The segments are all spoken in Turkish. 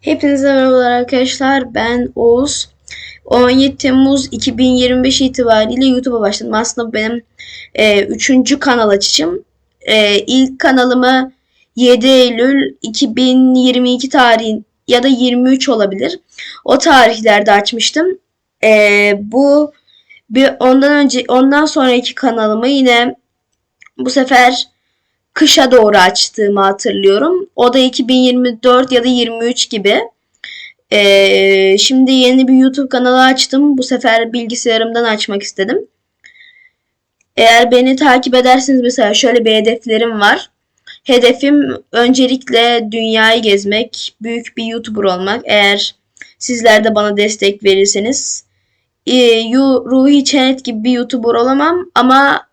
Hepinize merhabalar arkadaşlar. Ben Oğuz. 17 Temmuz 2025 itibariyle YouTube'a başladım. Aslında bu benim e, üçüncü kanal açışım. E, ilk kanalımı 7 Eylül 2022 tarihin ya da 23 olabilir. O tarihlerde açmıştım. E, bu bir ondan önce ondan sonraki kanalımı yine bu sefer kışa doğru açtığımı hatırlıyorum. O da 2024 ya da 23 gibi. Ee, şimdi yeni bir YouTube kanalı açtım. Bu sefer bilgisayarımdan açmak istedim. Eğer beni takip ederseniz mesela şöyle bir hedeflerim var. Hedefim öncelikle dünyayı gezmek, büyük bir YouTuber olmak. Eğer sizler de bana destek verirseniz. E, Ruhi Çenet gibi bir YouTuber olamam ama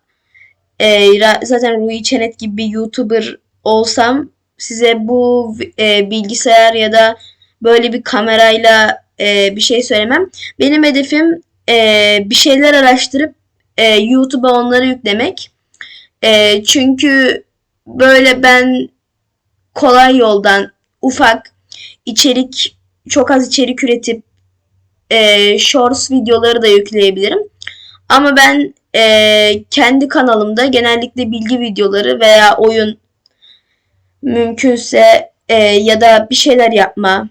e, zaten Rui Çenet gibi bir YouTuber olsam size bu e, bilgisayar ya da böyle bir kamerayla e, bir şey söylemem. Benim hedefim e, bir şeyler araştırıp e, YouTube'a onları yüklemek. E, çünkü böyle ben kolay yoldan ufak içerik çok az içerik üretip e, shorts videoları da yükleyebilirim. Ama ben e, kendi kanalımda genellikle bilgi videoları veya oyun mümkünse e, ya da bir şeyler yapma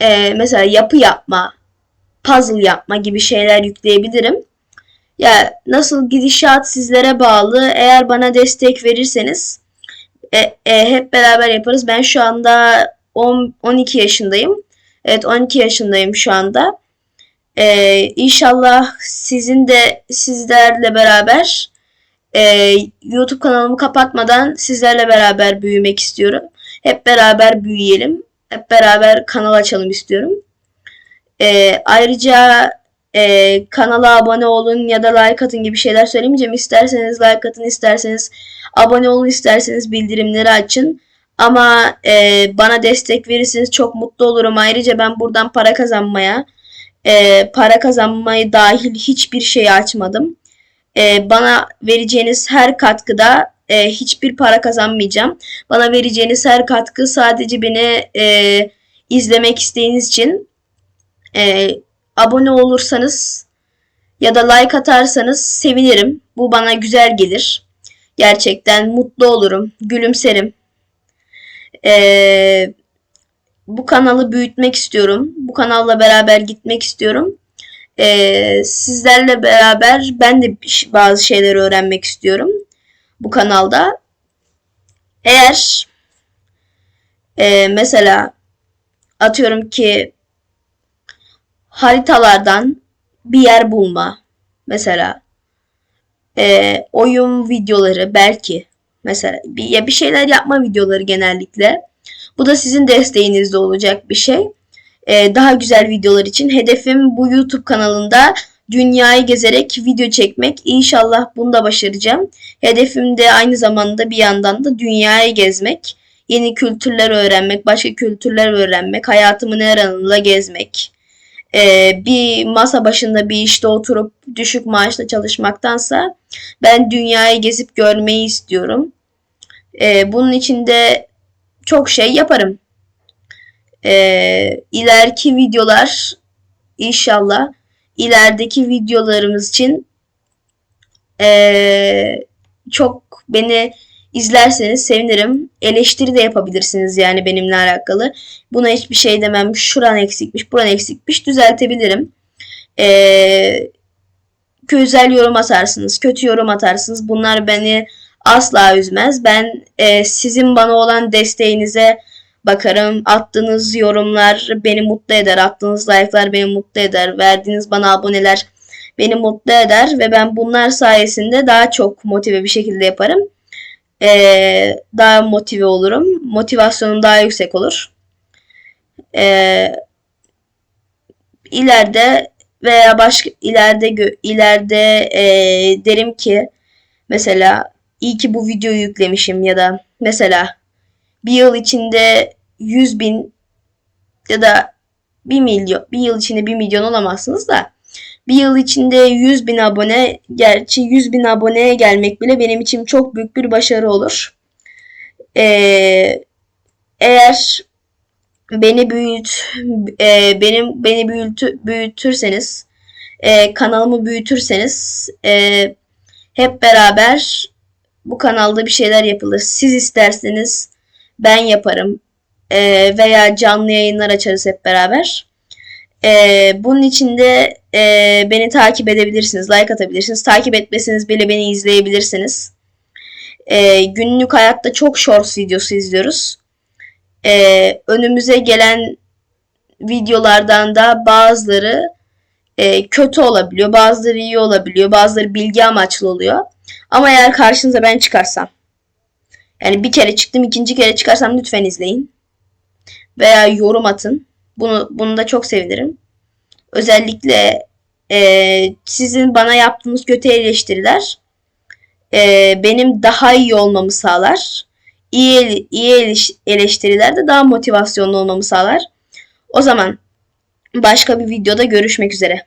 e, mesela yapı yapma puzzle yapma gibi şeyler yükleyebilirim. Ya nasıl gidişat sizlere bağlı. Eğer bana destek verirseniz e, e, hep beraber yaparız. Ben şu anda 10, 12 yaşındayım. Evet 12 yaşındayım şu anda. Ee, inşallah sizin de sizlerle beraber e, YouTube kanalımı kapatmadan sizlerle beraber büyümek istiyorum. Hep beraber büyüyelim. Hep beraber kanal açalım istiyorum. Ee, ayrıca e, kanala abone olun ya da like atın gibi şeyler söylemeyeceğim. İsterseniz like atın, isterseniz abone olun, isterseniz bildirimleri açın. Ama e, bana destek verirseniz çok mutlu olurum. Ayrıca ben buradan para kazanmaya, e, para kazanmayı dahil hiçbir şey açmadım. E, bana vereceğiniz her katkıda e, hiçbir para kazanmayacağım. Bana vereceğiniz her katkı sadece beni e, izlemek isteğiniz için e, abone olursanız ya da like atarsanız sevinirim. Bu bana güzel gelir. Gerçekten mutlu olurum, gülümserim. Ee, bu kanalı büyütmek istiyorum. Bu kanalla beraber gitmek istiyorum. Ee, sizlerle beraber ben de bazı şeyler öğrenmek istiyorum bu kanalda. Eğer e, mesela atıyorum ki haritalardan bir yer bulma mesela e, oyun videoları belki mesela bir, ya bir şeyler yapma videoları genellikle bu da sizin desteğinizde olacak bir şey. Ee, daha güzel videolar için hedefim bu YouTube kanalında dünyayı gezerek video çekmek. İnşallah bunu da başaracağım. Hedefim de aynı zamanda bir yandan da dünyayı gezmek. Yeni kültürler öğrenmek, başka kültürler öğrenmek, hayatımın her alanında gezmek. Ee, bir masa başında bir işte oturup düşük maaşla çalışmaktansa ben dünyayı gezip görmeyi istiyorum. Ee, bunun için de çok şey yaparım. Ee, ileriki videolar inşallah ilerideki videolarımız için ee, çok beni izlerseniz sevinirim. Eleştiri de yapabilirsiniz yani benimle alakalı. Buna hiçbir şey demem. Şuran eksikmiş, buran eksikmiş düzeltebilirim. Ee, güzel yorum atarsınız, kötü yorum atarsınız. Bunlar beni asla üzmez. Ben e, sizin bana olan desteğinize bakarım. Attığınız yorumlar beni mutlu eder. Attığınız like'lar beni mutlu eder. Verdiğiniz bana aboneler beni mutlu eder ve ben bunlar sayesinde daha çok motive bir şekilde yaparım. Ee, daha motive olurum. Motivasyonum daha yüksek olur. Ee, ileride veya başka ileride ileride e, derim ki mesela iyi ki bu videoyu yüklemişim ya da mesela bir yıl içinde 100 bin ya da 1 milyon bir yıl içinde 1 milyon olamazsınız da bir yıl içinde 100 bin abone gerçi 100 bin aboneye gelmek bile benim için çok büyük bir başarı olur. Ee, eğer beni büyüt e, benim beni büyütü, büyütürseniz e, kanalımı büyütürseniz e, hep beraber bu kanalda bir şeyler yapılır. Siz isterseniz ben yaparım E, veya canlı yayınlar açarız hep beraber. E, bunun için de e, beni takip edebilirsiniz, like atabilirsiniz. Takip etmeseniz bile beni izleyebilirsiniz. E, günlük hayatta çok shorts videosu izliyoruz. E, önümüze gelen videolardan da bazıları e, kötü olabiliyor, bazıları iyi olabiliyor, bazıları bilgi amaçlı oluyor. Ama eğer karşınıza ben çıkarsam, yani bir kere çıktım, ikinci kere çıkarsam lütfen izleyin. Veya yorum atın. Bunu, bunu da çok sevinirim. Özellikle e, sizin bana yaptığınız kötü eleştiriler e, benim daha iyi olmamı sağlar. İyi, iyi eleş- eleştiriler de daha motivasyonlu olmamı sağlar. O zaman başka bir videoda görüşmek üzere.